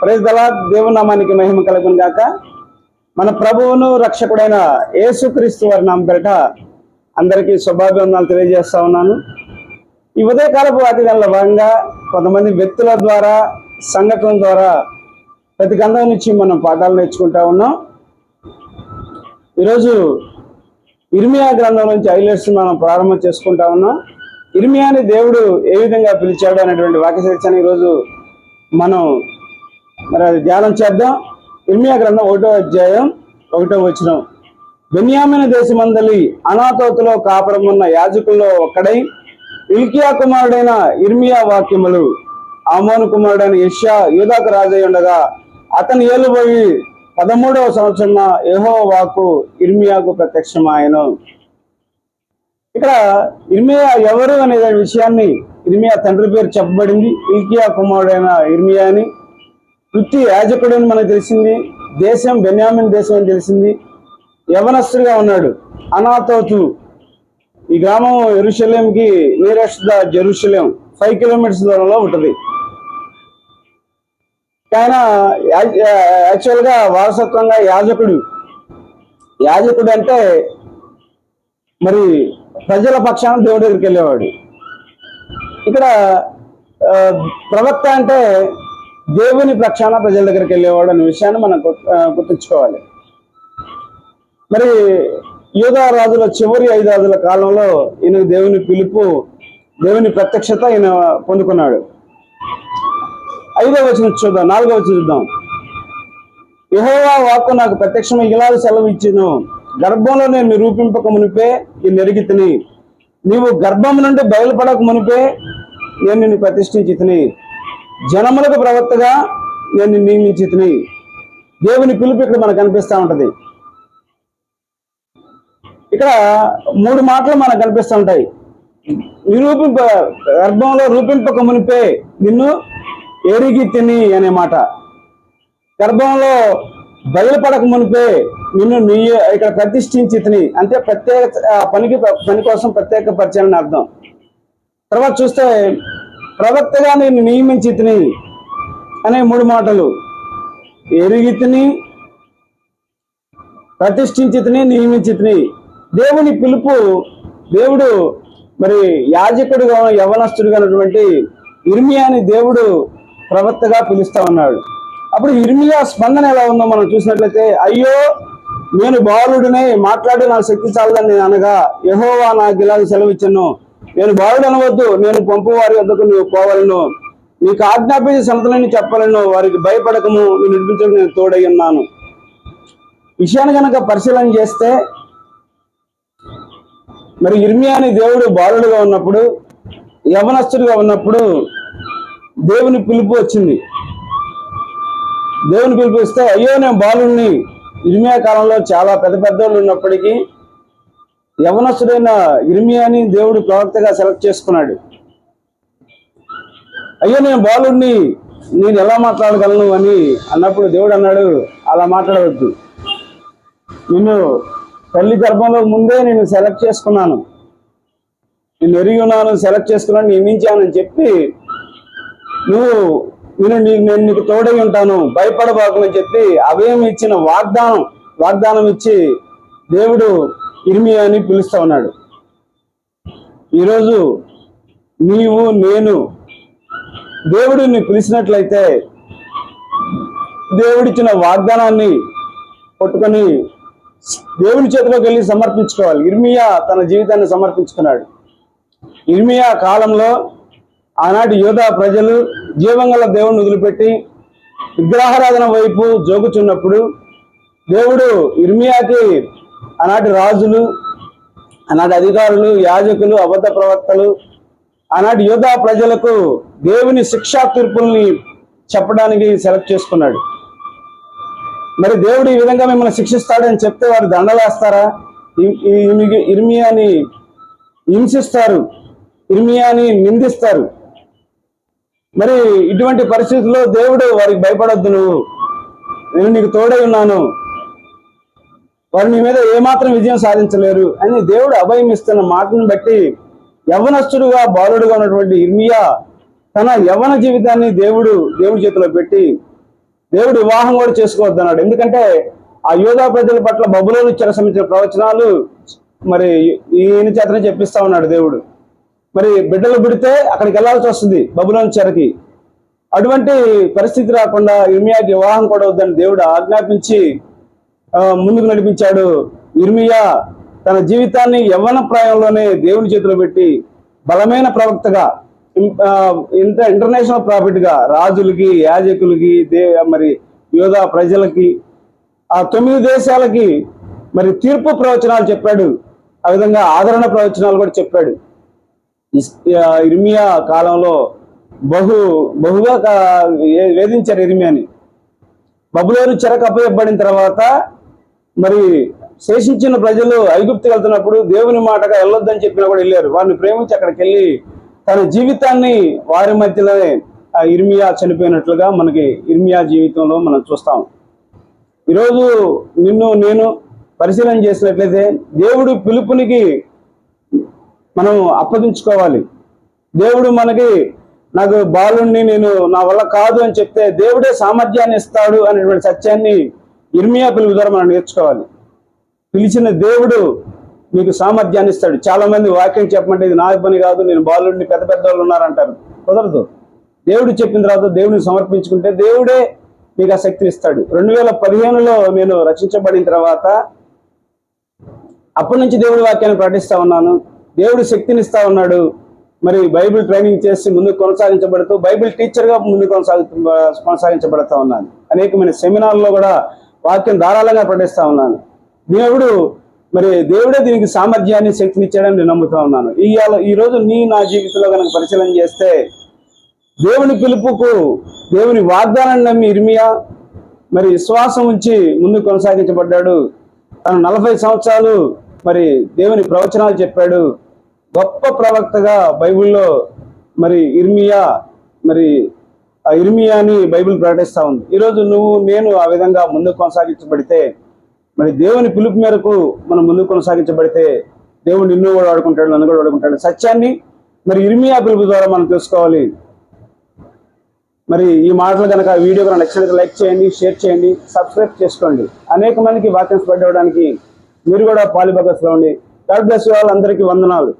Praise దలా దేవునామానికి మహిమ కలుగును గాక. మన ప్రభువును రక్షకుడైన యేసుక్రీస్తు వారి నామ పేరిట అందరికీ శుభాభివందనాలు తెలియజేస్తా ఉన్నాను. ఈ ఉదయకాలపు వాటిలో భాగంగా కొంతమంది వ్యక్తుల ద్వారా సంఘటనల ద్వారా ప్రతి గంధం నుంచి మనం పాఠాలు నేర్చుకుంటా ఉన్నాం. ఈరోజు ఇర్మియా గ్రంథం నుంచి హైలైట్స్ మనం ప్రారంభం చేసుకుంటా ఉన్నాం. ఇర్మియాని దేవుడు ఏ విధంగా పిలిచాడు అనేటువంటి వాక్య శిక్షణ ఈరోజు మనం మరి అది ధ్యానం చేద్దాం. ఇర్మియా గ్రంథం ఒకటో అధ్యాయం ఒకటో వచ్చిన బెన్యామిన దేశమందలి అనాథోతులో కాపురం ఉన్న యాజకుల్లో ఒక్కడై ఇల్కియా కుమారుడైన ఇర్మియా వాక్యములు. ఆమోను కుమారుడైన ఇషా యూదాకు రాజై ఉండగా అతని ఏలుబోయి పదమూడవ సంవత్సరం యెహో వాకు ఇర్మియాకు ప్రత్యక్షమాయను. ఇక్కడ ఇర్మియా ఎవరు అనే విషయాన్ని ఇర్మియా తండ్రి పేరు చెప్పబడింది. ఇల్కియా కుమారుడైన ఇర్మియా అని వృత్తి యాజకుడు అని మనకు తెలిసింది దేశం బెన్యామిన్ దేశం అని తెలిసింది. యవనస్తుడిగా ఉన్నాడు. అనాథోతు. ఈ గ్రామం ఎరుషలేంకి nearest the Jerusalem. Five kilometres దూరంలో ఉంటుంది. ఆయన యాక్చువల్గా వారసత్వంగా యాజకుడు. యాజకుడు అంటే మరి ప్రజల పక్షాన దేవుడి దగ్గరికి వెళ్ళేవాడు. ఇక్కడ ప్రవక్త అంటే దేవుని ప్రక్షాళన ప్రజల దగ్గరికి వెళ్ళేవాడు అనే విషయాన్ని మనం గుర్తుంచుకోవాలి. మరి యోగా రాజుల చివరి ఐదు కాలంలో ఈయన దేవుని పిలుపు దేవుని ప్రత్యక్షత ఈయన పొందుకున్నాడు. ఐదో వచ్చిన చూద్దాం నాలుగో వచ్చిన చూద్దాం. యహోవా వాక్కు నాకు ప్రత్యక్షమై ఇలాది సెలవు ఇచ్చిన. గర్భంలో నేను నిరూపింపక మునిపే ఈ నెరిగితిని నీవు గర్భం నుండి బయలుపడక మునిపే నేను నిన్ను ప్రతిష్ఠించి తిని. జనములకు ప్రవక్తగా నేను నియమించి తిని దేవుని పిలుపు ఇక్కడ మనకు కనిపిస్తా ఉంటది. ఇక్కడ మూడు మాటలు మనకు కనిపిస్తూ ఉంటాయి. నిరూపింప గర్భంలో రూపింపక మునిపే నిన్ను ఎరిగి తిని అనే మాట. గర్భంలో బయలుపడక మునిపే నిన్ను నీ ఇక్కడ ప్రతిష్ఠించి తిని అంటే ప్రత్యేక పనికి పని కోసం ప్రత్యేక పరిచయం అర్థం. తర్వాత చూస్తే ప్రవక్తగా నేను నియమించితిని అనే మూడు మాటలు. ఎరుగితిని ప్రతిష్ఠించితిని నియమించితిని. దేవుని పిలుపు దేవుడు మరి యాజకుడుగా యవనస్తుడుగా ఉన్నటువంటి ఇర్మియాని దేవుడు ప్రవక్తగా పిలుస్తా ఉన్నాడు. అప్పుడు ఇర్మియా స్పందన ఎలా ఉందో మనం చూసినట్లయితే అయ్యో నేను బాలుడినే మాట్లాడి నా శక్తి చాలదని నేను అనగా యహోవా నాకు సెలవు సెలవిచ్చాను. నేను బాలుడు అనవద్దు. నేను పంపు వారి వద్దకు నువ్వు పోవాలను. నీకు ఆజ్ఞాపించి సంతలని చెప్పాలను. వారికి భయపడకము. నేను నడిపించడం నేను తోడై ఉన్నాను. విషయాన్ని కనుక పరిశీలన చేస్తే మరి ఇర్మియాని దేవుడు బాలుడుగా ఉన్నప్పుడు యవనస్తుడిగా ఉన్నప్పుడు దేవుని పిలుపు వచ్చింది. దేవుని పిలుపు ఇస్తే అయ్యో నేను బాలుడిని ఇర్మియా కాలంలో చాలా పెద్ద పెద్దోళ్ళు ఉన్నప్పటికీ యవనస్తుడైన ఇర్మియాని దేవుడు ప్రవక్తగా సెలెక్ట్ చేసుకున్నాడు. అయ్యో నేను బాలుడిని నేను ఎలా మాట్లాడగలను అని అన్నప్పుడు దేవుడు అన్నాడు అలా మాట్లాడవద్దు. నిన్ను తల్లి గర్భంలో ముందే నేను సెలెక్ట్ చేసుకున్నాను. నేను ఎరిగి ఉన్నాను సెలెక్ట్ చేసుకున్నాను నియమించానని చెప్పి నువ్వు నేను నేను నీకు తోడై ఉంటాను భయపడబాకమని చెప్పి అభయం ఇచ్చిన వాగ్దానం వాగ్దానం ఇచ్చి దేవుడు ఇర్మియా అని పిలుస్తా ఉన్నాడు. ఈరోజు నీవు నేను దేవుడిని పిలిచినట్లయితే దేవుడిచ్చిన వాగ్దానాన్ని పట్టుకొని దేవుని చేతిలోకి వెళ్ళి సమర్పించుకోవాలి. ఇర్మియా తన జీవితాన్ని సమర్పించుకున్నాడు. ఇర్మియా కాలంలో ఆనాటి యోధా ప్రజలు జీవంగల దేవుని వదిలిపెట్టి విగ్రహారాధన వైపు జోగుచున్నప్పుడు దేవుడు ఇర్మియాకి ఆనాటి రాజులు ఆనాటి అధికారులు యాజకులు అబద్ధ ప్రవక్తలు ఆనాటి యోధ ప్రజలకు దేవుని శిక్షా తీర్పుల్ని చెప్పడానికి సెలెక్ట్ చేసుకున్నాడు. మరి దేవుడు ఈ విధంగా మిమ్మల్ని శిక్షిస్తాడని చెప్తే వారు దండలేస్తారా? ఇర్మియాని హింసిస్తారు ఇర్మియాని నిందిస్తారు. మరి ఇటువంటి పరిస్థితుల్లో దేవుడు వారికి భయపడొద్దు నువ్వు. నేను నీకు తోడై ఉన్నాను. వారు మీ మీద ఏమాత్రం విజయం సాధించలేరు అని దేవుడు అభయం ఇస్తున్న మాటను బట్టి యవనస్తుడుగా బాలుడుగా ఉన్నటువంటి ఇర్మియా తన యవన జీవితాన్ని దేవుడు దేవుడి చేతిలో పెట్టి దేవుడు వివాహం కూడా చేసుకోవద్దన్నాడు. ఎందుకంటే ఆ యోధా ప్రజల పట్ల బబులోని చెర సంబంధించిన ప్రవచనాలు మరి ఈయన చేతనే చెప్పిస్తా ఉన్నాడు దేవుడు. మరి బిడ్డలు పుడితే అక్కడికి వెళ్ళాల్సి వస్తుంది బబులోని చెరకి. అటువంటి పరిస్థితి రాకుండా ఇర్మియాకి వివాహం కూడా వద్దని దేవుడు ఆజ్ఞాపించి ముందుకు నడిపించాడు. ఇర్మియా తన జీవితాన్ని యవ్వన ప్రాయంలోనే దేవుని చేతిలో పెట్టి బలమైన ప్రవక్తగా ఇంటర్ ఇంత ఇంటర్నేషనల్ ప్రాఫిట్గా రాజులకి యాజకులకి దే మరి యోధా ప్రజలకి ఆ తొమ్మిది దేశాలకి మరి తీర్పు ప్రవచనాలు చెప్పాడు. ఆ విధంగా ఆదరణ ప్రవచనాలు కూడా చెప్పాడు. ఇస్- ఇర్మియా కాలంలో బహు బహుగా వేధించారు ఇర్మియాని. బబులోను చెరకు అప్పయబడిన తర్వాత మరి శేషించిన ప్రజలు ఐగుప్తి వెళ్తున్నప్పుడు దేవుని మాటగా వెళ్ళొద్దని చెప్పినా కూడా వెళ్ళారు. వారిని ప్రేమించి అక్కడికి వెళ్ళి తన జీవితాన్ని వారి మధ్యలోనే ఆ ఇర్మియా చనిపోయినట్లుగా మనకి ఇర్మియా జీవితంలో మనం చూస్తాం. ఈరోజు నిన్ను నేను పరిశీలన చేసినట్లయితే దేవుడు పిలుపునికి మనం అప్పగించుకోవాలి. దేవుడు మనకి నాకు బాలుణ్ణి నేను నా వల్ల కాదు అని చెప్తే దేవుడే సామర్థ్యాన్ని ఇస్తాడు అనేటువంటి సత్యాన్ని ఇర్మియా పిలుపు ద్వారా మనం నేర్చుకోవాలి. పిలిచిన దేవుడు మీకు సామర్థ్యాన్ని ఇస్తాడు. చాలా మంది వాక్యం చెప్పమంటే ఇది నా పని కాదు నేను బాలుడిని పెద్ద పెద్ద వాళ్ళు ఉన్నారంటారు. కుదరదు. దేవుడు చెప్పిన తర్వాత దేవుడిని సమర్పించుకుంటే దేవుడే మీకు ఆ శక్తిని ఇస్తాడు. రెండు వేల పదిహేనులో నేను రచించబడిన తర్వాత అప్పటి నుంచి దేవుడి వాక్యాన్ని ప్రకటిస్తా ఉన్నాను. దేవుడు శక్తిని ఇస్తా ఉన్నాడు. మరి బైబిల్ ట్రైనింగ్ చేసి ముందుకు కొనసాగించబడుతూ బైబిల్ టీచర్గా ముందు కొనసాగు కొనసాగించబడతా ఉన్నాను. అనేకమైన సెమినార్లో కూడా వాక్యం ధారాళంగా పఠిస్తా ఉన్నాను. దేవుడు మరి దేవుడే దీనికి సామర్థ్యాన్ని శక్తినిచ్చాడని నేను నమ్ముతా ఉన్నాను. ఇవాళ ఈ రోజు నీ నా జీవితంలో కనుక పరిశీలన చేస్తే దేవుని పిలుపుకు దేవుని వాగ్దానాన్ని నమ్మి ఇర్మియా మరి విశ్వాసం ఉంచి ముందు కొనసాగించబడ్డాడు. తను నలభై సంవత్సరాలు మరి దేవుని ప్రవచనాలు చెప్పాడు. గొప్ప ప్రవక్తగా బైబిల్లో మరి ఇర్మియా మరి ఇర్మియాని బైబిల్ ప్రకటిస్తా ఉంది. ఈరోజు నువ్వు నేను ఆ విధంగా ముందుకు కొనసాగించబడితే మరి దేవుని పిలుపు మేరకు మనం ముందుకు కొనసాగించబడితే దేవుడు నిన్ను కూడా వాడుకుంటాడు నన్ను కూడా వాడుకుంటాడు సత్యాన్ని మరి ఇర్మియా పిలుపు ద్వారా మనం తెలుసుకోవాలి. మరి ఈ మాటలు కనుక వీడియో కనుక నచ్చినట్లయితే లైక్ చేయండి షేర్ చేయండి సబ్స్క్రైబ్ చేసుకోండి. అనేక మందికి వాక్యం స్ప్రెడ్ అవ్వడానికి మీరు కూడా పాలిభగస్లో ఉండి. గాడ్ బ్లెస్ వాళ్ళందరికీ వందనాలు.